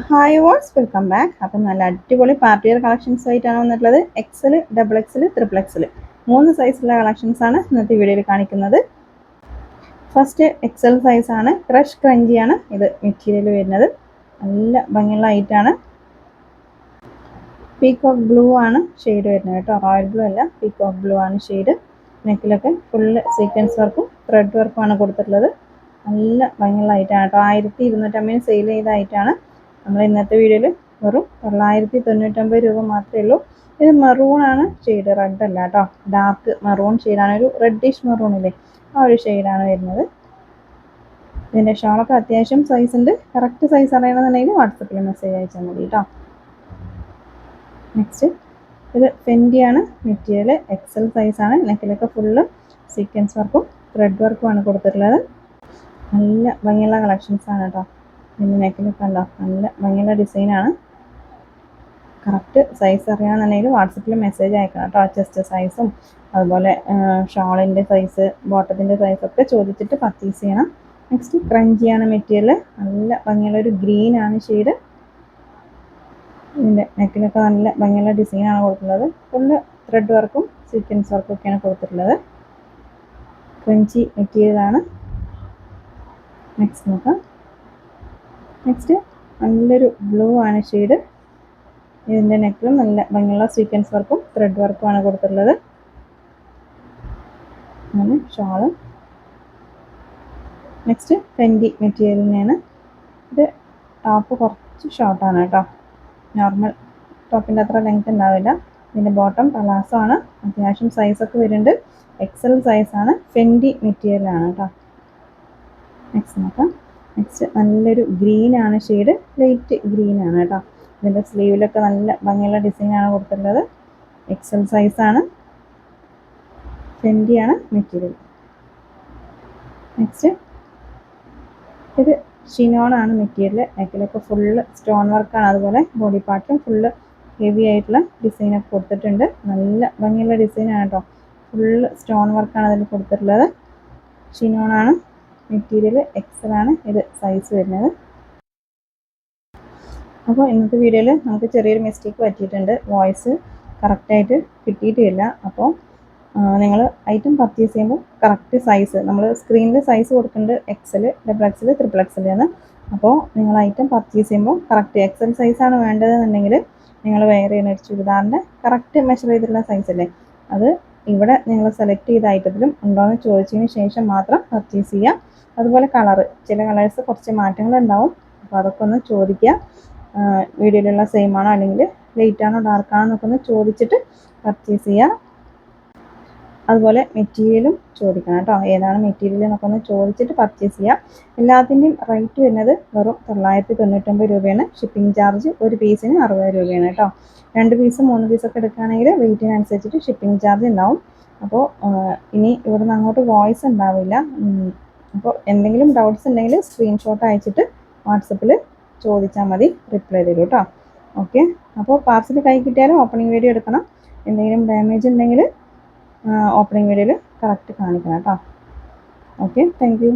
Hi വാട്സ് welcome back അപ്പം നല്ല അടിപൊളി പാർട്ടി വെയർ കളക്ഷൻസ് ആയിട്ടാണ് വന്നിട്ടുള്ളത്. XL double XL triple XL മൂന്ന് സൈസിലുള്ള കളക്ഷൻസ് ആണ് ഇന്നത്തെ വീഡിയോയിൽ കാണിക്കുന്നത്. ഫസ്റ്റ് എക്സൽ സൈസാണ് ക്രഷ് ക്രഞ്ചിയാണ് ഇത് മെറ്റീരിയൽ വരുന്നത്. നല്ല ഭംഗിയുള്ള ഐറ്റാണ് പീകോക്ക് ബ്ലൂ ആണ് ഷെയ്ഡ് വരുന്നത് കേട്ടോ. റോയൽ ബ്ലൂ അല്ല പീകോക്ക് ബ്ലൂ ആണ് ഷെയ്ഡ് നെക്കിലൊക്കെ ഫുള്ള് സീക്വൻസ് വർക്കും ത്രെഡ് വർക്കും ആണ് കൊടുത്തിട്ടുള്ളത്. നല്ല ഭംഗിയുള്ള ഐറ്റാണ് കേട്ടോ. ആയിരത്തി ഇരുന്നൂറ്റമ്പതിന് സെയിൽ ചെയ്ത ഐറ്റാണ് നമ്മൾ ഇന്നത്തെ വീഡിയോയിൽ വെറും തൊള്ളായിരത്തി തൊണ്ണൂറ്റൊമ്പത് രൂപ മാത്രമേ ഉള്ളൂ. ഇത് മെറൂൺ ആണ് ഷെയ്ഡ് റെഡ് അല്ല കേട്ടോ ഡാർക്ക് മെറൂൺ ഷെയ്ഡാണ് ഒരു റെഡിഷ് മെറൂൺ ഇല്ലേ? ആ ഒരു ഷെയ്ഡാണ് വരുന്നത്. ഇതിന്റെ ഷോളൊക്കെ അത്യാവശ്യം സൈസ് ഉണ്ട്. കറക്റ്റ് സൈസ് അറിയണമെന്നുണ്ടെങ്കിൽ വാട്സപ്പിൽ മെസ്സേജ് അയച്ചാൽ മതി കേട്ടോ നെക്സ്റ്റ് ഇത് ഫെൻഡിയാണ് മെറ്റീരിയൽ എക്സൽ സൈസാണ് നെക്കിലൊക്കെ ഫുള്ള് സീക്വൻസ് വർക്കും ത്രെഡ് വർക്കുമാണ് കൊടുത്തിട്ടുള്ളത്. നല്ല ഭംഗിയുള്ള കളക്ഷൻസാണ് കേട്ടോ പിന്നെ നെക്കിന് കണ്ടോ? നല്ല ഭംഗിയുള്ള ഡിസൈനാണ് കറക്റ്റ് സൈസ് അറിയാമെന്നുണ്ടെങ്കിൽ വാട്സപ്പിൽ മെസ്സേജ് അയക്കണം കേട്ടോ ചെസ്റ്റ് സൈസും അതുപോലെ ഷാളിന്റെ സൈസ് ബോട്ടത്തിന്റെ സൈസൊക്കെ ചോദിച്ചിട്ട് പർച്ചേസ് ചെയ്യണം. നെക്സ്റ്റ് ക്രഞ്ചിയാണ് മെറ്റീരിയൽ നല്ല ഭംഗിയുള്ള ഒരു ഗ്രീൻ ആണ് ഷെയ്ഡ് ഇതിന്റെ നെക്കിലൊക്കെ നല്ല ഭംഗിയുള്ള ഡിസൈനാണ് കൊടുത്തിട്ടുള്ളത് ഫുള്ള് ത്രെഡ് വർക്കും സീക്വൻസ് വർക്കും ഒക്കെയാണ് കൊടുത്തിട്ടുള്ളത്. ക്രഞ്ചി മെറ്റീരിയലാണ് നെക്സ്റ്റ് നോക്കാം. നെക്സ്റ്റ് നല്ലൊരു ബ്ലൂ ആണ് ഷെയ്ഡ് ഇതിന്റെ നെക്കിലും നല്ല ഭംഗിയുള്ള സീക്വൻസ് വർക്കും ത്രെഡ് വർക്കും ആണ് കൊടുത്തിട്ടുള്ളത്. അങ്ങനെ ഷാൾ നെക്സ്റ്റ് ഫെൻഡി മെറ്റീരിയലിനെയാണ് ഇത് ടോപ്പ് കുറച്ച് ഷോർട്ടാണ് കേട്ടോ. നോർമൽ ടോപ്പിന്റെ അത്ര ലെങ്ത് ഉണ്ടാവില്ല. ഇതിന്റെ ബോട്ടം പലാസോ ആണ്. അത്യാവശ്യം സൈസൊക്കെ വരുന്നുണ്ട്. എക്സൽ സൈസാണ് ഫെൻഡി മെറ്റീരിയലാണ് കേട്ടോ. നെക്സ്റ്റ് നോക്കാം. നെക്സ്റ്റ് നല്ലൊരു ഗ്രീൻ ആണ് ഷെയ്ഡ് ലൈറ്റ് ഗ്രീൻ ആണ് കേട്ടോ. ഇതിന്റെ സ്ലീവിലൊക്കെ നല്ല ഭംഗിയുള്ള ഡിസൈനാണ് കൊടുത്തിട്ടുള്ളത്. എക്സൽ സൈസാണ് ട്വന്റിയാണ് മെറ്റീരിയൽ നെക്സ്റ്റ് ഇത് ഷിനോൺ ആണ് മെറ്റീരിയൽ നെക്കിലൊക്കെ ഫുള്ള് സ്റ്റോൺ വർക്കാണ് അതുപോലെ ബോഡി പാർട്ടും ഫുള്ള് ഹെവി ആയിട്ടുള്ള ഡിസൈനൊക്കെ കൊടുത്തിട്ടുണ്ട്. നല്ല ഭംഗിയുള്ള ഡിസൈനാണ് കേട്ടോ. ഫുള്ള് സ്റ്റോൺ വർക്കാണ് അതിൽ കൊടുത്തിട്ടുള്ളത്. ഷിനോൺ ആണ്. മെറ്റീരിയൽ എക്സൽ ആണ് ഇത് സൈസ് വരുന്നത്. അപ്പോൾ ഇന്നത്തെ വീഡിയോയിൽ നമുക്ക് ചെറിയൊരു മിസ്റ്റേക്ക് പറ്റിയിട്ടുണ്ട്. വോയിസ് കറക്റ്റായിട്ട് കിട്ടിയിട്ടില്ല. അപ്പോൾ നിങ്ങൾ ഐറ്റം പർച്ചേസ് ചെയ്യുമ്പോൾ കറക്റ്റ് സൈസ് നമ്മൾ സ്ക്രീനിൽ സൈസ് കൊടുക്കുന്നുണ്ട് XL double XL triple XL എന്ന് അപ്പോൾ നിങ്ങൾ ഐറ്റം പർച്ചേസ് ചെയ്യുമ്പോൾ കറക്റ്റ് എക്സൽ സൈസാണ് വേണ്ടതെന്നുണ്ടെങ്കിൽ നിങ്ങൾ വെയർ ചെയ്യുന്ന ഒരു ചുരിദാറിന്റെ കറക്റ്റ് മെഷർ ചെയ്തിട്ടുള്ള സൈസ് അല്ലേ? അത് ഇവിടെ നിങ്ങൾ സെലക്ട് ചെയ്ത ഐറ്റത്തിലും ഉണ്ടോ എന്ന് ചോദിച്ചതിന് ശേഷം മാത്രം പർച്ചേസ് ചെയ്യുക അതുപോലെ കളറ് ചില കളേഴ്സ് കുറച്ച് മാറ്റങ്ങൾ ഉണ്ടാവും. അപ്പോൾ അതൊക്കെ ഒന്ന് ചോദിക്കുക വീഡിയോയിലുള്ള സെയിം ആണോ അല്ലെങ്കിൽ ലൈറ്റ് ആണോ ഡാർക്ക് ആണോ എന്നൊക്കെ ഒന്ന് ചോദിച്ചിട്ട് പർച്ചേസ് ചെയ്യുക അതുപോലെ മെറ്റീരിയലും ചോദിക്കണം കേട്ടോ. ഏതാണ് മെറ്റീരിയൽ എന്നൊക്കെ ഒന്ന് ചോദിച്ചിട്ട് പർച്ചേസ് ചെയ്യാം. എല്ലാത്തിന്റെയും റേറ്റ് വരുന്നത് വെറും തൊള്ളായിരത്തി തൊണ്ണൂറ്റൊമ്പത് രൂപയാണ്. ഷിപ്പിംഗ് ചാർജ് ഒരു പീസിന് അറുപത് രൂപയാണ് കേട്ടോ. രണ്ട് പീസ് മൂന്ന് പീസൊക്കെ എടുക്കുകയാണെങ്കിൽ വെയിറ്റിനനുസരിച്ചിട്ട് ഷിപ്പിംഗ് ചാർജ് ഉണ്ടാവും. അപ്പോൾ ഇനി ഇവിടുന്ന് അങ്ങോട്ട് വോയിസ് ഉണ്ടാവില്ല. അപ്പോൾ എന്തെങ്കിലും ഡൗട്ട്സ് ഉണ്ടെങ്കിൽ സ്ക്രീൻഷോട്ട് അയച്ചിട്ട് വാട്സപ്പിൽ ചോദിച്ചാൽ മതി. റിപ്ലൈ തരൂ കേട്ടോ ഓക്കെ അപ്പോൾ പാർസൽ കൈ കിട്ടിയാലും ഓപ്പണിംഗ് വീഡിയോ എടുക്കണം. എന്തെങ്കിലും ഡാമേജ് ഉണ്ടെങ്കിൽ ഓപ്പണിംഗ് വീഡിയോയിൽ കറക്റ്റ് കാണിക്കണം കേട്ടോ ഓക്കെ താങ്ക്